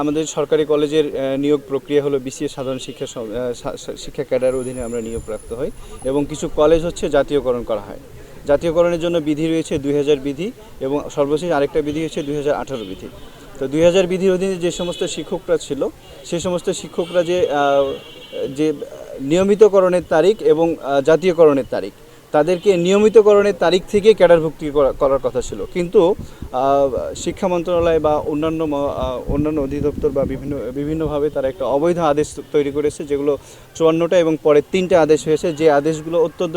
আমাদের সরকারি কলেজের নিয়োগ প্রক্রিয়া হলো বিসিএস সাধারণ শিক্ষা শিক্ষা ক্যাডার অধীনে আমরা নিয়োগপ্রাপ্ত হই এবং কিছু কলেজ হচ্ছে জাতীয়করণ করা হয়। জাতীয়করণের জন্য বিধি রয়েছে দুই হাজার বিধি এবং সর্বশেষ আরেকটা বিধি হচ্ছে দুই হাজার আঠারো বিধি। তো দুই হাজার বিধির অধীনে যে সমস্ত শিক্ষকরা ছিল, সে সমস্ত শিক্ষকরা যে যে নিয়মিতকরণের তারিখ এবং জাতীয়করণের তারিখ তাদেরকে নিয়মিতকরণের তারিখ থেকে ক্যাডারভুক্তি করা- করার কথা ছিল। কিন্তু শিক্ষা মন্ত্রণালয় বা অন্যান্য অন্যান্য অধিদপ্তর বা বিভিন্ন, বিভিন্নভাবে তারা একটা অবৈধ আদেশ তৈরি করেছে, যেগুলো চুয়ান্নটা এবং পরে তিনটে আদেশ হয়েছে। যে আদেশগুলো অত্যন্ত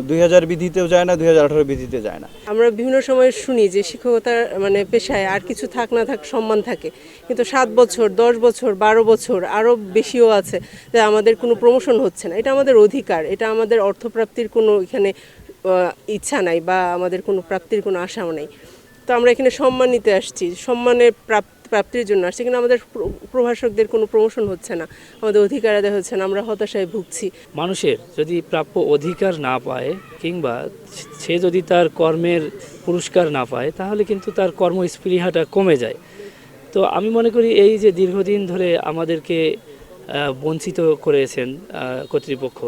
দুই হাজার বিধিতেও যায় না, দুই হাজার আঠারো বিধিতে যায় না। আমরা বিভিন্ন সময় শুনি যে শিক্ষকতার মানে পেশায় আর কিছু থাক না থাক সম্মান থাকে। কিন্তু সাত বছর, দশ বছর, বারো বছর আরও বেশিও আছে যে আমাদের কোনো প্রমোশন হচ্ছে না। এটা আমাদের অধিকার, এটা আমাদের অর্থপ্রাপ্তির কোনো এখানে ইচ্ছা নাই বা আমাদের কোনো প্রাপ্তির কোনো আশাও নেই। তো আমরা এখানে সম্মান নিতে আসছি, সম্মানের প্রাপ- প্রাপ্তির জন্য আসছি। কিন্তু আমাদের প্রভাষকদের কোনো প্রমোশন হচ্ছে না, আমাদের অধিকার আদায় হচ্ছে না, আমরা হতাশায় ভুগছি। মানুষের যদি প্রাপ্য অধিকার না পায় কিংবা সে যদি তার কর্মের পুরস্কার না পায়, তাহলে কিন্তু তার কর্মস্পৃহাটা কমে যায়। তো আমি মনে করি এই যে দীর্ঘদিন ধরে আমাদেরকে বঞ্চিত করেছেন কর্তৃপক্ষ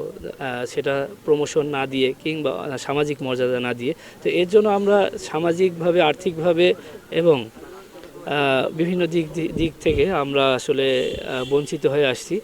সেটা প্রমোশন না দিয়ে কিংবা সামাজিক মর্যাদা না দিয়ে। তো এর জন্য আমরা সামাজিকভাবে, আর্থিকভাবে এবং বিভিন্ন দিক দিক থেকে আমরা আসলে বঞ্চিত হয়ে আসছি।